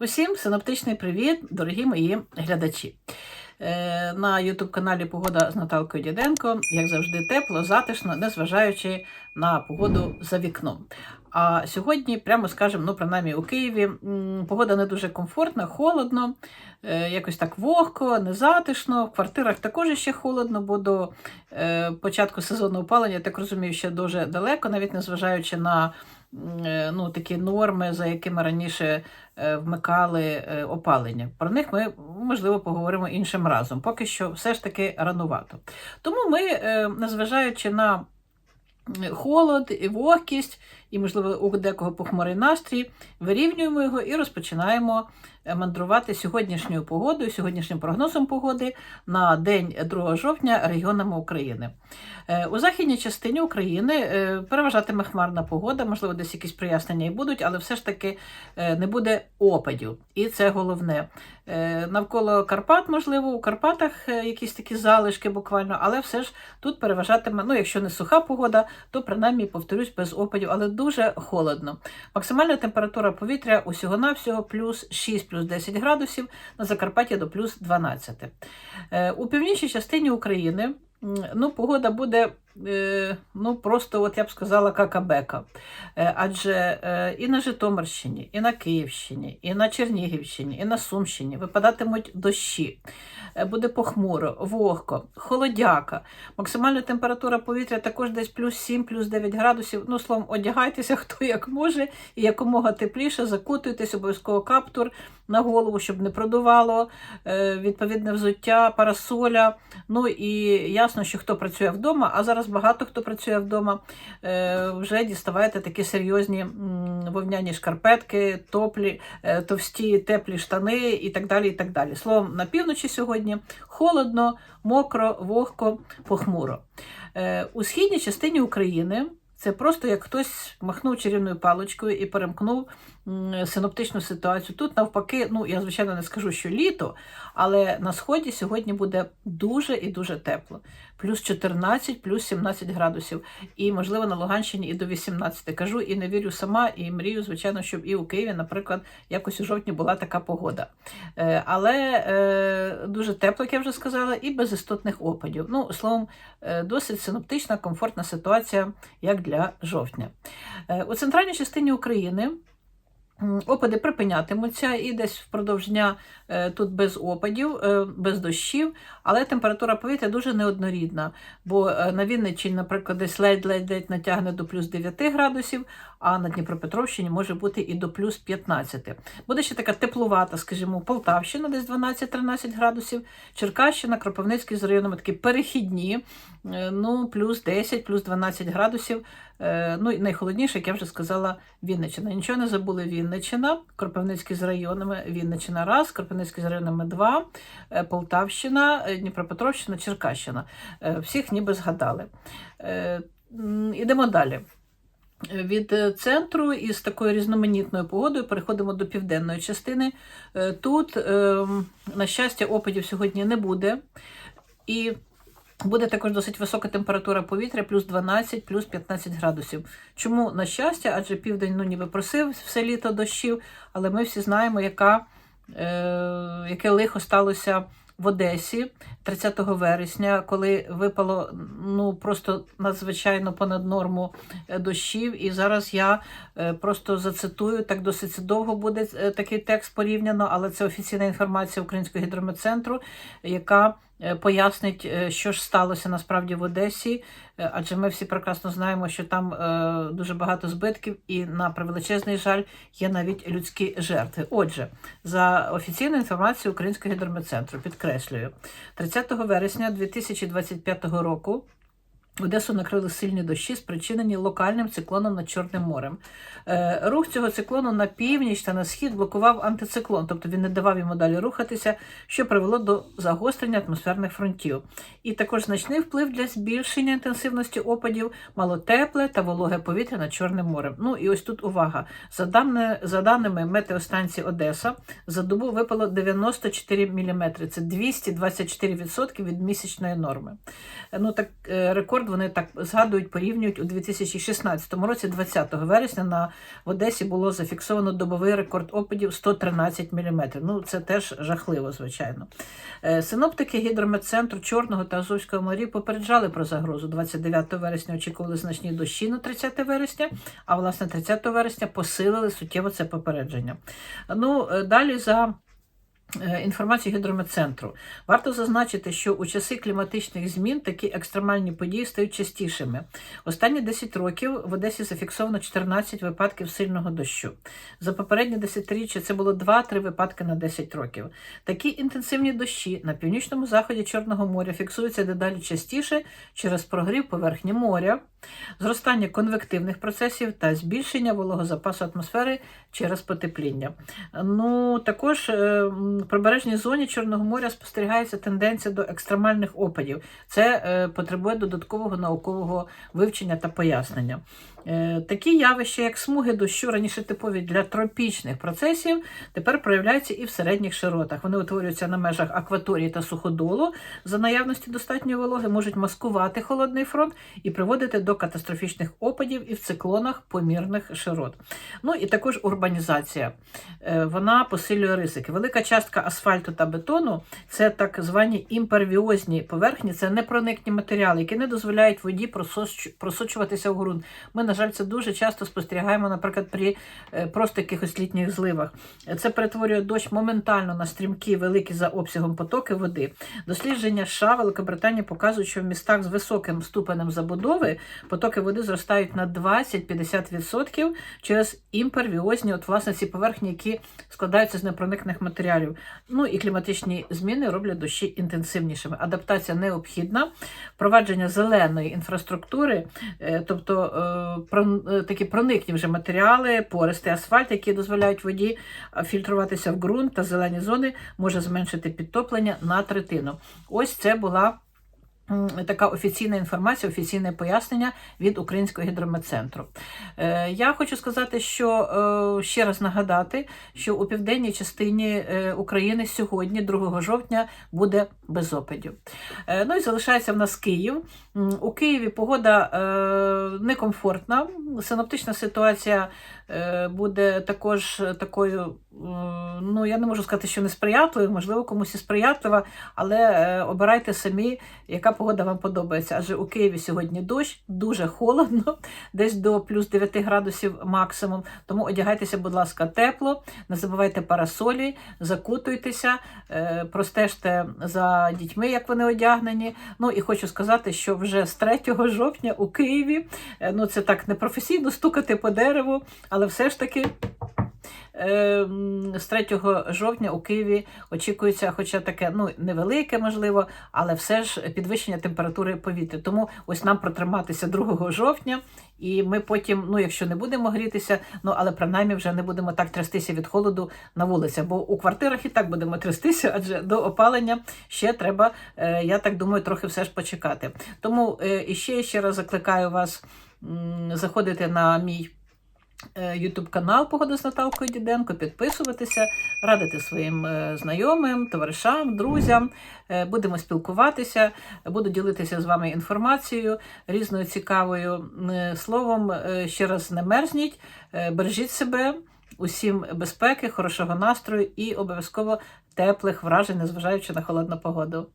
Усім синоптичний привіт, дорогі мої глядачі. Е, На Ютуб-каналі Погода з Наталкою Діденко, як завжди, тепло, затишно, незважаючи на погоду за вікном. А сьогодні, прямо скажемо, ну, принаймні у Києві, погода не дуже комфортна, холодно, е, якось так вогко, незатишно. В квартирах також ще холодно, бо до е, початку сезону опалення, я так розумію, ще дуже далеко, навіть незважаючи на ну, такі норми, за якими раніше е, вмикали е, опалення. Про них ми, можливо, поговоримо іншим разом. Поки що все ж таки ранувато. Тому ми, е, незважаючи на холод і вогкість, і, можливо, у декого похмурий настрій, вирівнюємо його і розпочинаємо е, мандрувати сьогоднішньою погодою, сьогоднішнім прогнозом погоди на день 2 жовтня регіонами України. Е, У західній частині України е, переважатиме хмарна погода, можливо, десь якісь прояснення і будуть, але все ж таки не буде опадів. І це головне. Навколо Карпат, можливо, у Карпатах якісь такі залишки буквально, але все ж тут переважатиме, ну, якщо не суха погода, то принаймні, повторюсь, без опадів, але дуже холодно. Максимальна температура повітря усього-навсього плюс 6, плюс 10 градусів, на Закарпатті до плюс 12. Е, У північній частині України ну, погода буде ну, просто, от я б сказала, какабека. Е, Адже е, і на Житомирщині, і на Київщині, і на Чернігівщині, і на Сумщині випадатимуть дощі. Е, Буде похмуро, вогко, холодяка. Максимальна температура повітря також десь плюс 7, плюс 9 градусів. Ну, словом, одягайтеся хто як може, і якомога тепліше, закутуйтесь, обов'язково каптур на голову, щоб не продувало, е, відповідне взуття, парасоля. Ну і ясно, що хто працює вдома, а зараз багато хто працює вдома, е, вже діставайте такі серйозні вовняні шкарпетки, топлі, е, товсті теплі штани і так далі. і так далі. Словом, на півночі сьогодні холодно, мокро, вогко, похмуро. Е, У східній частині України це просто як хтось махнув чарівною паличкою і перемкнув синоптичну ситуацію. Тут навпаки, ну я звичайно не скажу, що літо, але на сході сьогодні буде дуже і дуже тепло. Плюс 14, плюс 17 градусів. І, можливо, на Луганщині і до 18. Кажу і не вірю сама, і мрію, звичайно, щоб і у Києві, наприклад, якось у жовтні була така погода. Е, Але е, дуже тепло, як я вже сказала, і без істотних опадів. Ну, словом, е, досить синоптична, комфортна ситуація, як для жовтня. У центральній частині України. Опади припинятимуться і десь впродовж дня е, тут без опадів, е, без дощів, але температура повітря дуже неоднорідна, бо е, на Вінниччині, наприклад, десь ледь-ледь натягне до плюс 9 градусів, а на Дніпропетровщині може бути і до плюс 15. Буде ще така теплувата, скажімо, Полтавщина, десь 12-13 градусів, Черкащина, Кропивницький з районами такі перехідні, е, ну, плюс 10, плюс 12 градусів. Е, Ну і найхолодніше, як я вже сказала, Вінниччина. Нічого не забули Вінниччина, Кропивницький з районами, Вінниччина раз, Кропивницький з районами два, е, Полтавщина, Дніпропетровщина, Черкащина. Всіх ніби згадали. Ідемо далі. Від е, центру із такою різноманітною погодою переходимо до південної частини. Е, Тут, ем, на щастя, опадів сьогодні не буде. І буде також досить висока температура повітря, плюс 12, плюс 15 градусів. Чому на щастя? Адже південь ну, ніби просив все літо дощів, але ми всі знаємо, яка, е, яке лихо сталося в Одесі 30 вересня, коли випало ну, просто надзвичайно понад норму е, дощів. І зараз я е, просто зацитую, так досить довго буде е, такий текст порівняно, але це офіційна інформація Українського гідрометцентру, яка пояснить, е, що ж сталося насправді в Одесі, е, адже ми всі прекрасно знаємо, що там е, дуже багато збитків, і на превеличезний жаль є навіть людські жертви. Отже, за офіційною інформацією Українського гідрометцентру, підкреслюю, 30 вересня 2025 року. Одесу накрили сильні дощі, спричинені локальним циклоном над Чорним морем. Е, Рух цього циклону на північ та на схід блокував антициклон, тобто він не давав йому далі рухатися, що привело до загострення атмосферних фронтів. І також значний вплив для збільшення інтенсивності опадів мало тепле та вологе повітря над Чорним морем. Ну і ось тут увага. За, даними, за даними метеостанції Одеса, за добу випало 94 мм. Це 224% від місячної норми. Е, Ну так е, рекорд рекорд вони так згадують, порівнюють у 2016 році, 20 вересня на в Одесі було зафіксовано добовий рекорд опадів 113 мм. Ну, це теж жахливо, звичайно. Е, Синоптики гідрометцентру Чорного та Азовського морів попереджали про загрозу. 29 вересня очікували значні дощі на 30 вересня, а власне 30 вересня посилили суттєво це попередження. Ну, е, далі за. Е, Інформацію гідрометцентру. Варто зазначити, що у часи кліматичних змін такі екстремальні події стають частішими. Останні 10 років в Одесі зафіксовано 14 випадків сильного дощу. За попередні десятиріччя це було 2-3 випадки на 10 років. Такі інтенсивні дощі на північному заході Чорного моря фіксуються дедалі частіше через прогрів поверхні моря, зростання конвективних процесів та збільшення вологозапасу атмосфери через потепління. Ну, також е, прибережній зоні Чорного моря спостерігається тенденція до екстремальних опадів. Це е, потребує додаткового наукового вивчення та пояснення. Е, Такі явища, як смуги дощу, раніше типові для тропічних процесів, тепер проявляються і в середніх широтах. Вони утворюються на межах акваторії та суходолу. За наявності достатньої вологи можуть маскувати холодний фронт і приводити до катастрофічних опадів і в циклонах помірних широт. Ну і також урбанізація. Е, Вона посилює ризики. Велика частка асфальту та бетону це так звані імпервіозні поверхні, це непроникні матеріали, які не дозволяють воді просочуватися в ґрунт. Ми, на жаль, це дуже часто спостерігаємо, наприклад, при е, просто якихось літніх зливах. Це перетворює дощ моментально на стрімкі, великі за обсягом потоки води. Дослідження США Великобританії показують, що в містах з високим ступенем забудови потоки води зростають на 20-50% через імпервіозні, от власне ці поверхні, які складаються з непроникних матеріалів. Ну і кліматичні зміни роблять дощі інтенсивнішими. Адаптація необхідна, впровадження зеленої інфраструктури, е, тобто е, е, такі проникні вже матеріали, пористий асфальт, які дозволяють воді фільтруватися в ґрунт та зелені зони, може зменшити підтоплення на третину. Ось це була. Така офіційна інформація, офіційне пояснення від Українського гідрометцентру. Е, Я хочу сказати, що е, ще раз нагадати, що у південній частині е, України сьогодні, 2 жовтня, буде без опадів. Ну і залишається в нас Київ. У Києві погода некомфортна. Синоптична ситуація буде також такою, ну я не можу сказати, що несприятливою, можливо, комусь і сприятлива, але обирайте самі, яка погода вам подобається. Адже у Києві сьогодні дощ, дуже холодно, десь до плюс 9 градусів максимум. Тому одягайтеся, будь ласка, тепло, не забувайте парасолі, закутуйтеся, е, простежте за дітьми, як вони одягнені. Ну і хочу сказати, що вже з 3 жовтня у Києві, е, ну це так непрофесійно стукати по дереву, але все ж таки. Е, м, З 3 жовтня у Києві очікується, хоча таке ну невелике, можливо, але все ж підвищення температури повітря. Тому ось нам протриматися 2 жовтня, і ми потім, ну якщо не будемо грітися, ну але принаймні вже не будемо так трястися від холоду на вулицях, бо у квартирах і так будемо трястися, адже до опалення ще треба, е, я так думаю, трохи все ж почекати. Тому е, і ще, ще раз закликаю вас заходити на мій. Ютуб канал Погода з Наталкою Діденко, підписуватися, радити своїм е, знайомим, товаришам, друзям. Е, Будемо спілкуватися, буду ділитися з вами інформацією різною цікавою Е, словом. е, Ще раз не мерзніть, е, бережіть себе, усім безпеки, хорошого настрою і обов'язково теплих вражень, незважаючи на холодну погоду.